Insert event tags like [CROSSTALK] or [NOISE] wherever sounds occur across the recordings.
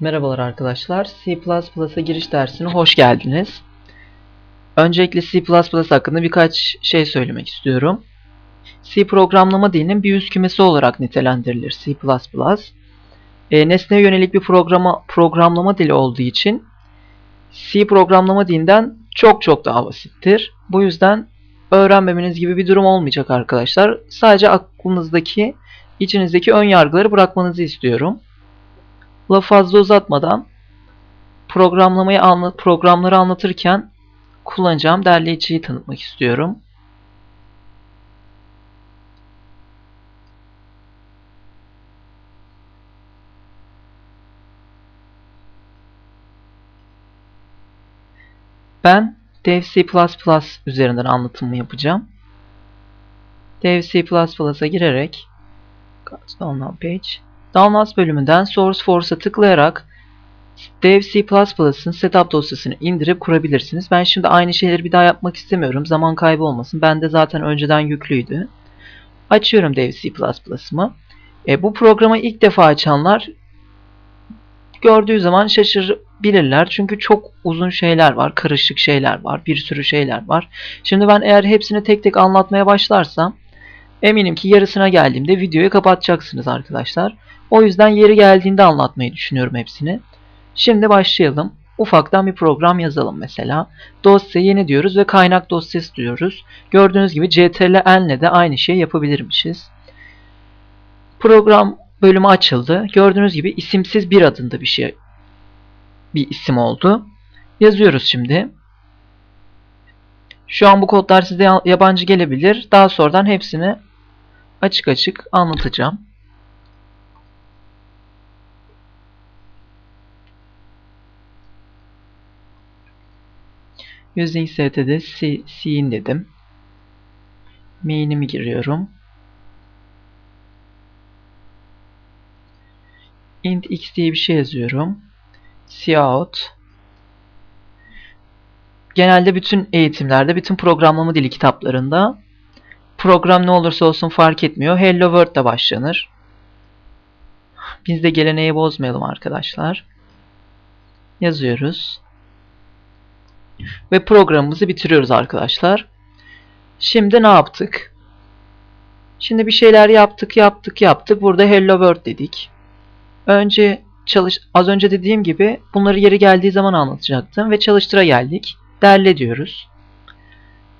Merhabalar arkadaşlar. C++'a giriş dersine hoş geldiniz. Öncelikle C++ hakkında birkaç şey söylemek istiyorum. C programlama dilinin bir üst kümesi olarak nitelendirilir C++. E, nesneye yönelik bir programa, programlama dili olduğu için C programlama dilinden çok çok daha basittir. Bu yüzden öğrenmemeniz gibi bir durum olmayacak arkadaşlar. Sadece aklınızdaki, içinizdeki ön yargıları bırakmanızı istiyorum. Lafı fazla uzatmadan programlamayı anlat programları anlatırken kullanacağım derleyiciyi tanıtmak istiyorum. Ben Dev C++ üzerinden anlatımı yapacağım. Dev C++'a girerek Download page Downloads bölümünden SourceForce'a tıklayarak Dev C++'ın setup dosyasını indirip kurabilirsiniz. Ben şimdi aynı şeyleri bir daha yapmak istemiyorum. Zaman kaybı olmasın. Bende zaten önceden yüklüydü. Açıyorum Dev C++'ımı. E, bu programı ilk defa açanlar gördüğü zaman şaşırabilirler. Çünkü çok uzun şeyler var, karışık şeyler var, bir sürü şeyler var. Şimdi ben eğer hepsini tek tek anlatmaya başlarsam eminim ki yarısına geldiğimde videoyu kapatacaksınız arkadaşlar. O yüzden yeri geldiğinde anlatmayı düşünüyorum hepsini. Şimdi başlayalım. Ufaktan bir program yazalım mesela. Dosya yeni diyoruz ve kaynak dosyası diyoruz. Gördüğünüz gibi ctrl-n'le de aynı şeyi yapabilirmişiz. Program bölümü açıldı. Gördüğünüz gibi isimsiz bir adında bir şey bir isim oldu. Yazıyoruz şimdi. Şu an bu kodlar size yabancı gelebilir. Daha sonradan hepsini açık açık anlatacağım. Using st'de scene dedim. Main'imi giriyorum. int x diye bir şey yazıyorum. cout genelde bütün eğitimlerde, bütün programlama dili kitaplarında program ne olursa olsun fark etmiyor. Hello World ile başlanır. Biz de geleneği bozmayalım arkadaşlar. Yazıyoruz. Ve programımızı bitiriyoruz arkadaşlar. Şimdi ne yaptık? Şimdi bir şeyler yaptık, yaptık, yaptık. Burada Hello World dedik. Önce çalış az önce dediğim gibi bunları yeri geldiği zaman anlatacaktım ve çalıştıra geldik. Derle diyoruz.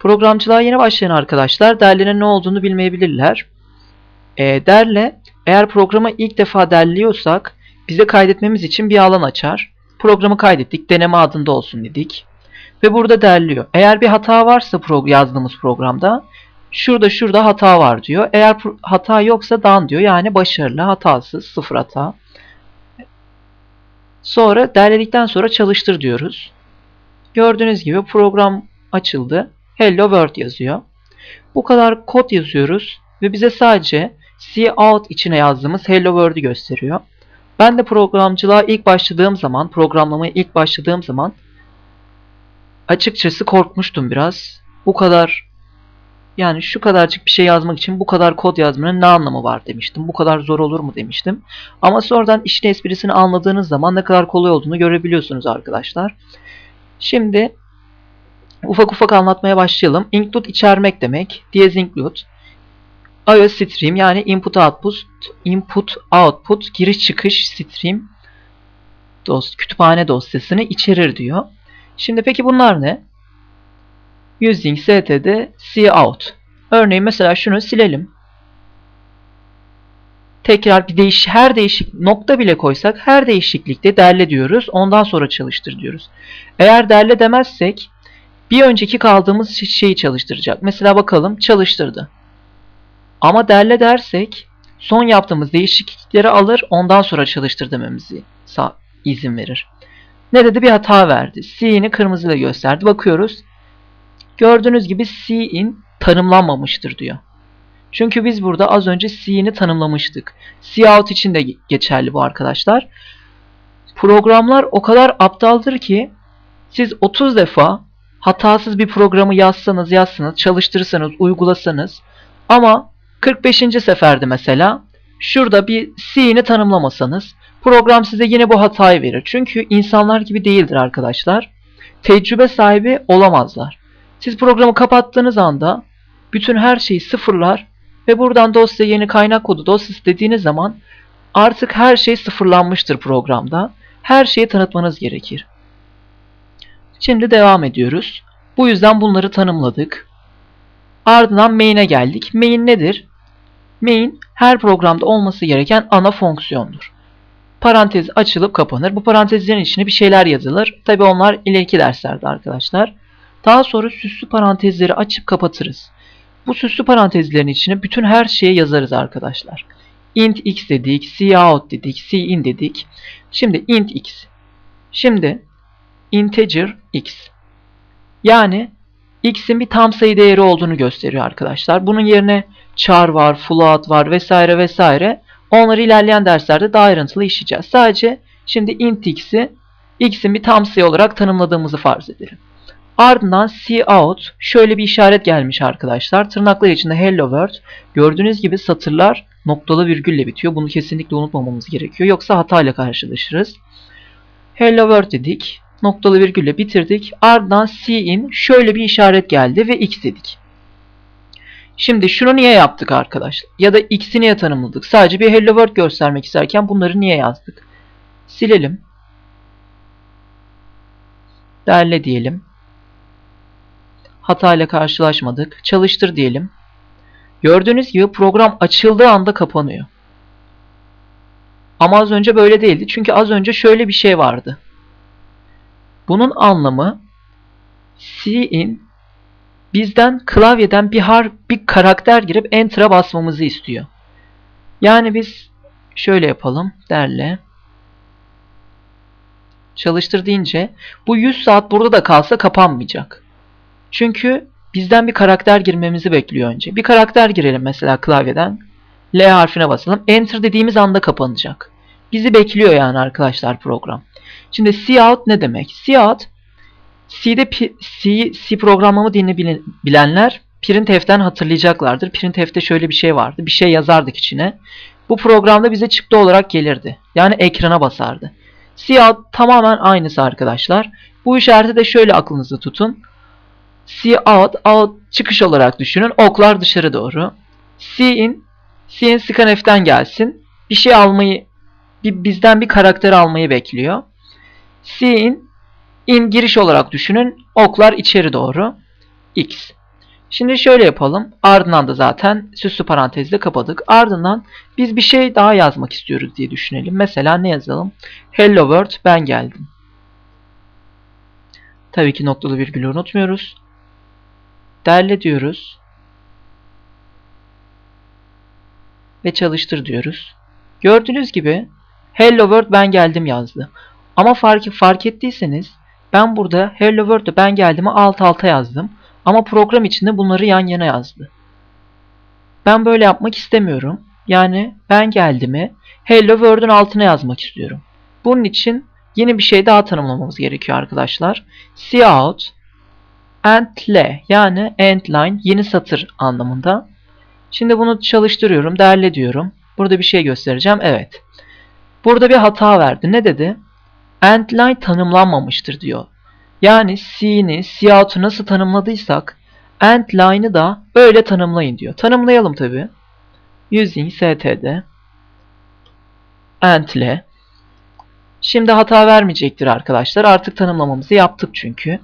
Programcılığa yeni başlayan arkadaşlar derlenin ne olduğunu bilmeyebilirler. E, derle eğer programı ilk defa derliyorsak bize kaydetmemiz için bir alan açar. Programı kaydettik. Deneme adında olsun dedik. Ve burada derliyor. Eğer bir hata varsa pro yazdığımız programda şurada şurada hata var diyor. Eğer hata yoksa done diyor. Yani başarılı, hatasız, sıfır hata. Sonra derledikten sonra çalıştır diyoruz. Gördüğünüz gibi program açıldı. Hello World yazıyor. Bu kadar kod yazıyoruz ve bize sadece C out içine yazdığımız Hello World'ü gösteriyor. Ben de programcılığa ilk başladığım zaman, programlamaya ilk başladığım zaman açıkçası korkmuştum biraz. Bu kadar yani şu kadarcık bir şey yazmak için bu kadar kod yazmanın ne anlamı var demiştim. Bu kadar zor olur mu demiştim. Ama sonradan işin esprisini anladığınız zaman ne kadar kolay olduğunu görebiliyorsunuz arkadaşlar. Şimdi ufak ufak anlatmaya başlayalım. Include içermek demek. Diyez include. iOS stream yani input output input output giriş çıkış stream dost kütüphane dosyasını içerir diyor. Şimdi peki bunlar ne? Using std cout. Örneğin mesela şunu silelim. Tekrar bir değiş her değişik nokta bile koysak her değişiklikte derle diyoruz. Ondan sonra çalıştır diyoruz. Eğer derle demezsek bir önceki kaldığımız şeyi çalıştıracak. Mesela bakalım çalıştırdı. Ama derle dersek son yaptığımız değişiklikleri alır ondan sonra çalıştır dememizi izin verir. Ne dedi? Bir hata verdi. C'ni kırmızıyla gösterdi. Bakıyoruz. Gördüğünüz gibi C'in tanımlanmamıştır diyor. Çünkü biz burada az önce C'ni tanımlamıştık. Cout için de geçerli bu arkadaşlar. Programlar o kadar aptaldır ki siz 30 defa hatasız bir programı yazsanız yazsanız, çalıştırırsanız, uygulasanız ama 45. seferde mesela şurada bir C'ni tanımlamasanız program size yine bu hatayı verir. Çünkü insanlar gibi değildir arkadaşlar. Tecrübe sahibi olamazlar. Siz programı kapattığınız anda bütün her şeyi sıfırlar ve buradan dosya yeni kaynak kodu dosyası dediğiniz zaman artık her şey sıfırlanmıştır programda. Her şeyi tanıtmanız gerekir. Şimdi devam ediyoruz. Bu yüzden bunları tanımladık. Ardından main'e geldik. Main nedir? Main her programda olması gereken ana fonksiyondur. Parantez açılıp kapanır. Bu parantezlerin içine bir şeyler yazılır. Tabi onlar ileriki derslerde arkadaşlar. Daha sonra süslü parantezleri açıp kapatırız. Bu süslü parantezlerin içine bütün her şeyi yazarız arkadaşlar. int x dedik, cout dedik, cin dedik. Şimdi int x. Şimdi integer x. Yani x'in bir tam sayı değeri olduğunu gösteriyor arkadaşlar. Bunun yerine char var, float var vesaire vesaire. Onları ilerleyen derslerde daha ayrıntılı işleyeceğiz. Sadece şimdi int x'i x'in bir tam sayı olarak tanımladığımızı farz edelim. Ardından cout şöyle bir işaret gelmiş arkadaşlar. Tırnaklar içinde hello world. Gördüğünüz gibi satırlar noktalı virgülle bitiyor. Bunu kesinlikle unutmamamız gerekiyor. Yoksa hatayla karşılaşırız. Hello world dedik. Noktalı virgülle bitirdik. Ardından cin şöyle bir işaret geldi ve x dedik. Şimdi şunu niye yaptık arkadaşlar? Ya da x'i niye tanımladık? Sadece bir hello world göstermek isterken bunları niye yazdık? Silelim. Derle diyelim. Hatayla karşılaşmadık. Çalıştır diyelim. Gördüğünüz gibi program açıldığı anda kapanıyor. Ama az önce böyle değildi. Çünkü az önce şöyle bir şey vardı. Bunun anlamı cin bizden klavyeden bir har bir karakter girip enter'a basmamızı istiyor. Yani biz şöyle yapalım derle. Çalıştır deyince bu 100 saat burada da kalsa kapanmayacak. Çünkü bizden bir karakter girmemizi bekliyor önce. Bir karakter girelim mesela klavyeden. L harfine basalım. Enter dediğimiz anda kapanacak. Bizi bekliyor yani arkadaşlar program. Şimdi cout ne demek? Cout C'de C, C programlama dilini bilenler printf'ten hatırlayacaklardır. Printf'te şöyle bir şey vardı. Bir şey yazardık içine. Bu programda bize çıktı olarak gelirdi. Yani ekrana basardı. Cout tamamen aynısı arkadaşlar. Bu işareti de şöyle aklınızda tutun. Cout, out çıkış olarak düşünün. Oklar dışarı doğru. Cin, Cin scanf'ten gelsin. Bir şey almayı, bizden bir karakter almayı bekliyor. Cin, in giriş olarak düşünün. Oklar içeri doğru. X. Şimdi şöyle yapalım. Ardından da zaten süslü parantezle kapadık. Ardından biz bir şey daha yazmak istiyoruz diye düşünelim. Mesela ne yazalım? Hello world ben geldim. Tabii ki noktalı virgülü unutmuyoruz. Derle diyoruz. Ve çalıştır diyoruz. Gördüğünüz gibi Hello World ben geldim yazdı. Ama fark, fark ettiyseniz ben burada Hello World'da ben geldim'i alt alta yazdım. Ama program içinde bunları yan yana yazdı. Ben böyle yapmak istemiyorum. Yani ben geldim'i Hello World'un altına yazmak istiyorum. Bunun için yeni bir şey daha tanımlamamız gerekiyor arkadaşlar. Cout endle yani endline yeni satır anlamında. Şimdi bunu çalıştırıyorum, derle diyorum. Burada bir şey göstereceğim. Evet. Burada bir hata verdi. Ne dedi? Endline tanımlanmamıştır diyor. Yani C'ni, Cout'u nasıl tanımladıysak endline'ı da öyle tanımlayın diyor. Tanımlayalım tabi. Using std endle Şimdi hata vermeyecektir arkadaşlar. Artık tanımlamamızı yaptık çünkü.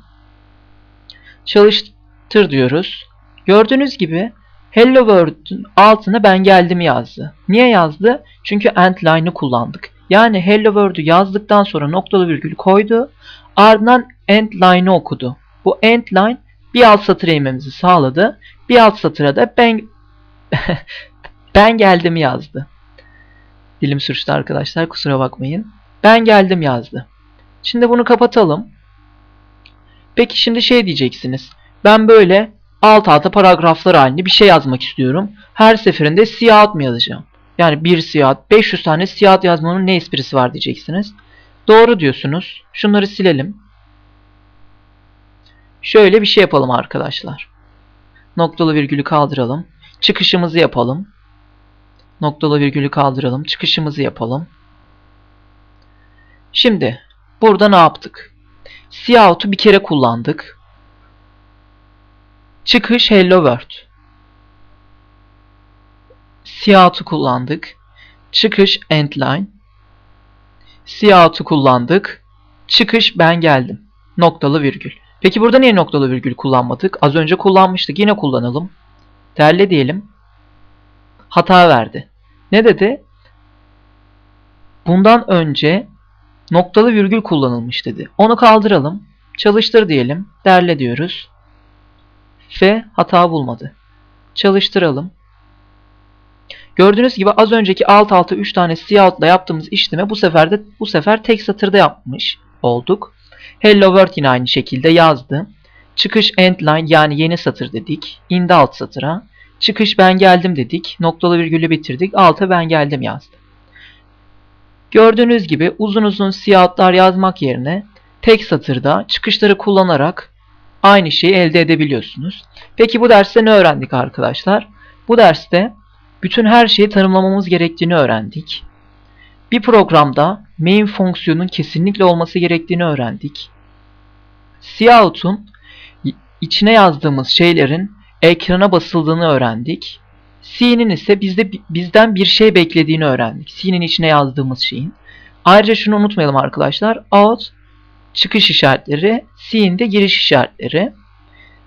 Çalıştır diyoruz. Gördüğünüz gibi Hello World'ün altına ben geldim yazdı. Niye yazdı? Çünkü endline'ı kullandık. Yani Hello World'ü yazdıktan sonra noktalı virgül koydu. Ardından endline'ı okudu. Bu endline bir alt satıra inmemizi sağladı. Bir alt satıra da ben [LAUGHS] ben geldim yazdı. Dilim sürçtü arkadaşlar kusura bakmayın. Ben geldim yazdı. Şimdi bunu kapatalım. Peki şimdi şey diyeceksiniz. Ben böyle alt alta paragraflar halinde bir şey yazmak istiyorum. Her seferinde siyah mı yazacağım? Yani bir siyah, 500 tane siyah yazmanın ne esprisi var diyeceksiniz. Doğru diyorsunuz. Şunları silelim. Şöyle bir şey yapalım arkadaşlar. Noktalı virgülü kaldıralım. Çıkışımızı yapalım. Noktalı virgülü kaldıralım. Çıkışımızı yapalım. Şimdi burada ne yaptık? Cout'u bir kere kullandık. Çıkış hello world. Cout'u kullandık. Çıkış endline. Cout'u kullandık. Çıkış ben geldim. Noktalı virgül. Peki burada niye noktalı virgül kullanmadık? Az önce kullanmıştık. Yine kullanalım. Derle diyelim. Hata verdi. Ne dedi? Bundan önce noktalı virgül kullanılmış dedi. Onu kaldıralım. Çalıştır diyelim. Derle diyoruz. Ve hata bulmadı. Çalıştıralım. Gördüğünüz gibi az önceki alt alta 3 tane cout'la yaptığımız işlemi bu sefer de bu sefer tek satırda yapmış olduk. Hello World yine aynı şekilde yazdı. Çıkış endline yani yeni satır dedik. İndi alt satıra. Çıkış ben geldim dedik. Noktalı virgülü bitirdik. Alta ben geldim yazdı. Gördüğünüz gibi uzun uzun cout'lar yazmak yerine tek satırda çıkışları kullanarak aynı şeyi elde edebiliyorsunuz. Peki bu derste ne öğrendik arkadaşlar? Bu derste bütün her şeyi tanımlamamız gerektiğini öğrendik. Bir programda main fonksiyonun kesinlikle olması gerektiğini öğrendik. Cout'un içine yazdığımız şeylerin ekrana basıldığını öğrendik. C'nin ise bizde bizden bir şey beklediğini öğrendik. C'nin içine yazdığımız şeyin. Ayrıca şunu unutmayalım arkadaşlar. Out çıkış işaretleri, C'in de giriş işaretleri.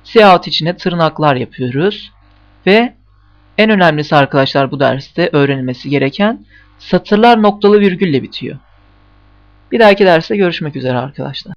Cout içine tırnaklar yapıyoruz. Ve en önemlisi arkadaşlar bu derste öğrenilmesi gereken satırlar noktalı virgülle bitiyor. Bir dahaki derste görüşmek üzere arkadaşlar.